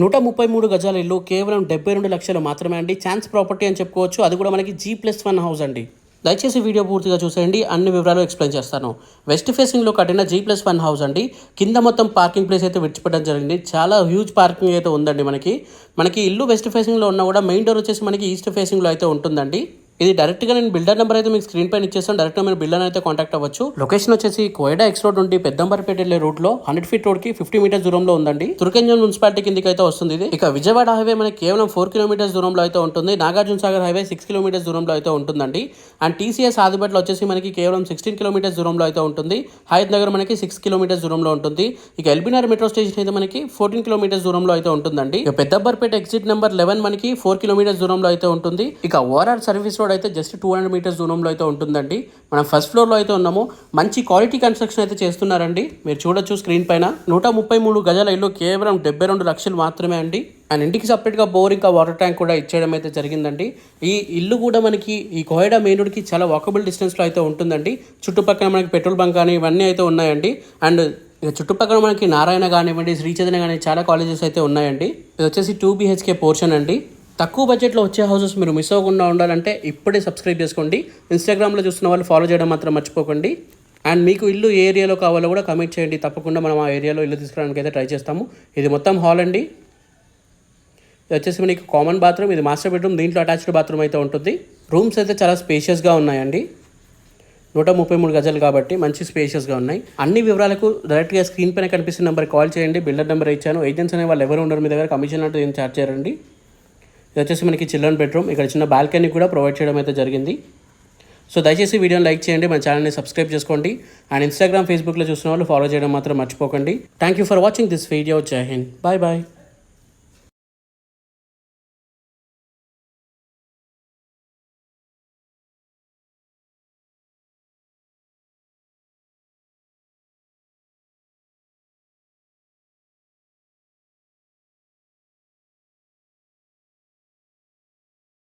నూట ముప్పై మూడు గజాల ఇల్లు కేవలం డెబ్బై రెండు లక్షలు మాత్రమే అండి. ఛాన్స్ ప్రాపర్టీ అని చెప్పుకోవచ్చు. అది కూడా మనకి జీ ప్లస్ వన్ హౌస్ అండి. దయచేసి వీడియో పూర్తిగా చూసేయండి. అన్ని వివరాలు ఎక్స్ప్లెయిన్ చేస్తాను. వెస్ట్ ఫేసింగ్లో కట్టిన జీ ప్లస్ వన్ హౌస్ అండి. కింద మొత్తం పార్కింగ్ ప్లేస్ అయితే విడిచిపెట్టడం జరిగింది. చాలా హ్యూజ్ పార్కింగ్ అయితే ఉందండి మనకి. మనకి ఇల్లు వెస్ట్ ఫేసింగ్లో ఉన్నా కూడా మెయిన్ డోర్ వచ్చేసి మనకి ఈస్ట్ ఫేసింగ్లో అయితే ఉంటుందండి. ఇది డైరెక్ట్గా నేను బిల్డర్ నెంబర్ అయితే మీకు స్క్రీన్ పైన ఇచ్చేస్తాను. డైరెక్ట్గా మీరు బిల్డర్ అయితే కాంటాక్ట్ అవ్వచ్చు. లొకేషన్ వచ్చేసి కోయడా ఎక్స్ రోడ్ నుండి పెద్దంబర్పేట వెళ్ళే రూట్లో హండ్రెడ్ ఫీట్ రోడ్కి ఫిఫ్టీ మీటర్స్ దూరంలో ఉందండి. తుర్కంజన్ మున్సిపాలిటీ కిందకి అయితే వస్తుంది ఇది. ఇక విజయవాడ హైవే మనకి కేవలం ఫోర్ కిలోమీటర్స్ దూరంలో అయితే ఉంటుంది. Nagarjuna Sagar highway six kilometres దూరంలో అయితే ఉంటుందండి. అండ్ టీసీఎస్ ఆదిబట్లో వచ్చేసి మనకి కేవలం సిక్స్టీన్ కిలోమీటర్స్ దూరంలో అయితే ఉంటుంది. హైద్ నగర్ మనకి సిక్స్ కిలోమీటర్స్ దూరంలో ఉంటుంది. ఇక ఎల్బీనగర్ మెట్రో స్టేషన్ అయితే మనకి ఫోర్టీన్ కిలోమీటర్స్ దూరంలో అయితే ఉంటుందండి. ఇక పెద్దబ్బర్పేట ఎగ్జిట్ నెంబర్ లెవెన్ మనకి ఫోర్ కిలోమీటర్స్ దూరంలో అయితే ఉంటుంది. ఇక ఓఆర్ఆర్ సర్వీస్ రోడ్ అయితే జస్ట్ టూ హండ్రెడ్ మీటర్స్ దూరంలో అయితే ఉంటుందండి. మనం ఫస్ట్ ఫ్లోర్లో అయితే ఉన్నాము. మంచి క్వాలిటీ కన్స్ట్రక్షన్ అయితే చేస్తున్నారండి. మీరు చూడొచ్చు స్క్రీన్ పైన. నూట ముప్పై మూడు గజాల ఇల్లు కేవలం డెబ్బై రెండు లక్షలు మాత్రమే అండి. అండ్ ఇంటికి సపరేట్గా బోర్ ఇంకా వాటర్ ట్యాంక్ కూడా ఇచ్చేయడం అయితే జరిగిందండి. ఈ ఇల్లు కూడా మనకి ఈ కోయడా మెయిన్ రోడ్కి చాలా వాకబుల్ డిస్టెన్స్లో అయితే ఉంటుందండి. చుట్టుపక్కల మనకి పెట్రోల్ బంక్ కానీ ఇవన్నీ అయితే ఉన్నాయండి. అండ్ ఇక చుట్టుపక్కల మనకి నారాయణ కానివ్వండి శ్రీ కానీ చాలా కాలేజెస్ అయితే ఉన్నాయండి. ఇది వచ్చేసి టూ బీహెచ్కే పోర్షన్ అండి. తక్కువ బడ్జెట్లో వచ్చే హౌసెస్ మీరు మిస్ అవ్వకుండా ఉండాలంటే ఇప్పుడే సబ్స్క్రైబ్ చేసుకోండి. ఇన్స్టాగ్రామ్లో చూస్తున్న వాళ్ళు ఫాలో చేయడం మాత్రం మర్చిపోకండి. అండ్ మీకు ఇల్లు ఏ ఏరియాలో కావాలో కూడా కమెంట్ చేయండి. తప్పకుండా మనం ఆ ఏరియాలో ఇల్లు తీసుకురావడానికి అయితే ట్రై చేస్తాము. ఇది మొత్తం హాల్ అండి. ఇది వచ్చేసి మనకి కామన్ బాత్రూమ్ ఇది మాస్టర్ బెడ్రూమ్ దీంట్లో అటాచ్డ్ బాత్రూమ్ అయితే ఉంటుంది. రూమ్స్ అయితే చాలా స్పేషియస్గా ఉన్నాయండి. నూట ముప్పై మూడు గజాలు కాబట్టి మంచి స్పేషియస్గా ఉన్నాయి. అన్ని వివరాలకు డైరెక్ట్గా స్క్రీన్ పైన కనిపిస్తున్న నెంబర్ కాల్ చేయండి. బిల్డర్ నెంబర్ ఇచ్చాను. ఏజెంట్స్ అనే వాళ్ళు ఎవరు ఉండరు మీ దగ్గర. కమిషన్ అంటే ఏం ఛార్జ్ చేయండి ఇది వచ్చేసి మనకి చిల్డ్రన్ బెడ్రూమ్. ఇక్కడ చిన్న బాల్కనీ కూడా ప్రొవైడ్ చేయడం అయితే జరిగింది. సో దయచేసి వీడియోని లైక్ చేయండి మన ఛానల్ని సబ్స్క్రైబ్ చేసుకోండి. అండ్ ఇన్స్టాగ్రామ్ ఫేస్బుక్లో చూసిన వాళ్ళు ఫాలో చేయడం మాత్రం మర్చిపోకండి. Thank you for watching this video Jai Hind bye bye